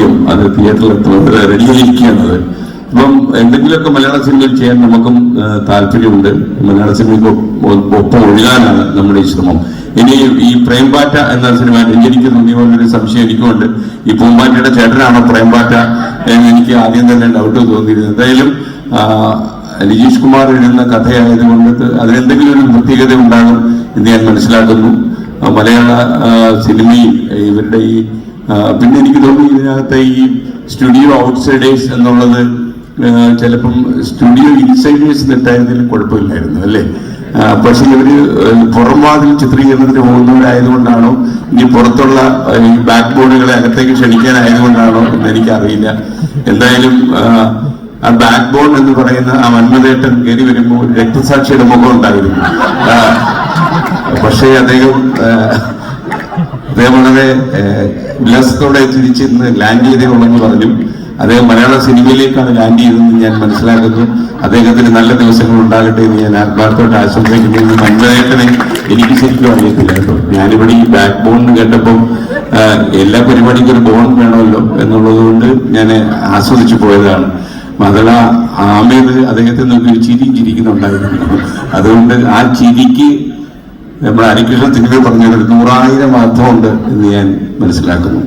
ഭാഗ്യം അത് തിയേറ്ററിൽ റെഡിയായിരിക്കുകയാണത് ഇപ്പം എന്തെങ്കിലുമൊക്കെ മലയാള സിനിമയിൽ ചെയ്യാൻ നമുക്കും താല്പര്യമുണ്ട്. മലയാള സിനിമയ്ക്ക് ഒപ്പം ഒഴുകാനാണ് നമ്മുടെ ഈ ശ്രമം. ഇനി ഈ പ്രേംപാറ്റ എന്ന സിനിമ എനിക്ക് തോന്നിയ പോലെ സംശയം എനിക്കുണ്ട് ഈ പൂമ്പാറ്റയുടെ ചേട്ടനാണോ പ്രേംപാറ്റ എന്ന് എനിക്ക് ആദ്യം തന്നെ ഡൗട്ട് തോന്നിയിരുന്നു. എന്തായാലും രജീഷ് കുമാർ എഴുതുന്ന കഥയായതുകൊണ്ട് അതിനെന്തെങ്കിലും ഒരു പ്രത്യേകത ഉണ്ടാകും എന്ന് ഞാൻ മനസ്സിലാക്കുന്നു. മലയാള സിനിമയിൽ ഇവരുടെ ഈ പിന്നെ എനിക്ക് തോന്നുന്നു ഇതിനകത്ത് ഈ സ്റ്റുഡിയോ ഔട്ട്സൈഡേഴ്സ് എന്നുള്ളത് ചിലപ്പം സ്റ്റുഡിയോ ഇൻസൈഡേഴ്സ് നിട്ടായിരുന്നാലും കുഴപ്പമില്ലായിരുന്നു അല്ലേ? പക്ഷെ ഇവർ പുറം വാതിൽ ചിത്രീകരണത്തിന് പോകുന്നവരായതുകൊണ്ടാണോ ഇനി പുറത്തുള്ള ഈ ബാക്ക് ബോർഡുകളെ അകത്തേക്ക് ക്ഷണിക്കാനായതുകൊണ്ടാണോ എന്ന് എനിക്കറിയില്ല. എന്തായാലും ആ, ബാക്ക് ബോൺ എന്ന് പറയുന്ന ആ മന്മതേട്ടൻ കയറി വരുമ്പോൾ രക്തസാക്ഷിയുടെ മുഖം ഉണ്ടായിരുന്നു. പക്ഷേ അദ്ദേഹം അദ്ദേഹം വളരെ ഉല്ലാസത്തോടെ തിരിച്ച് ഇന്ന് ലാൻഡ് ചെയ്തേ ഉള്ളെന്ന് പറഞ്ഞു അദ്ദേഹം മലയാള സിനിമയിലേക്കാണ് ലാൻഡ് ചെയ്തതെന്ന് ഞാൻ മനസ്സിലാക്കുന്നു. അദ്ദേഹത്തിന് നല്ല ദിവസങ്ങൾ ഉണ്ടാകട്ടെ എന്ന് ഞാൻ ആത്മാർത്ഥമായിട്ട് ആശംസിക്കുന്നു. നന്മേട്ടനെ എനിക്ക് ശരിക്കും അറിയത്തില്ല കേട്ടോ. ഞാനിവിടെ ഈ ബാക്ക് ബോൺ കേട്ടപ്പോൾ ആഹ്, എല്ലാ പരിപാടിക്കും ഒരു ബോൺ വേണമല്ലോ എന്നുള്ളത് കൊണ്ട് ഞാൻ ആസ്വദിച്ചു പോയതാണ്. മാത്രമല്ല ആമേത് അദ്ദേഹത്തെ നോക്കി ഒരു ചിരി ചിരിക്കുന്നുണ്ടായിരുന്നു. അതുകൊണ്ട് ആ ചിരിക്ക് നമ്മുടെ ഹരികൃഷ്ണ തിരുവി പറഞ്ഞത് നൂറായിരം അർത്ഥമുണ്ട് എന്ന് ഞാൻ മനസ്സിലാക്കുന്നു.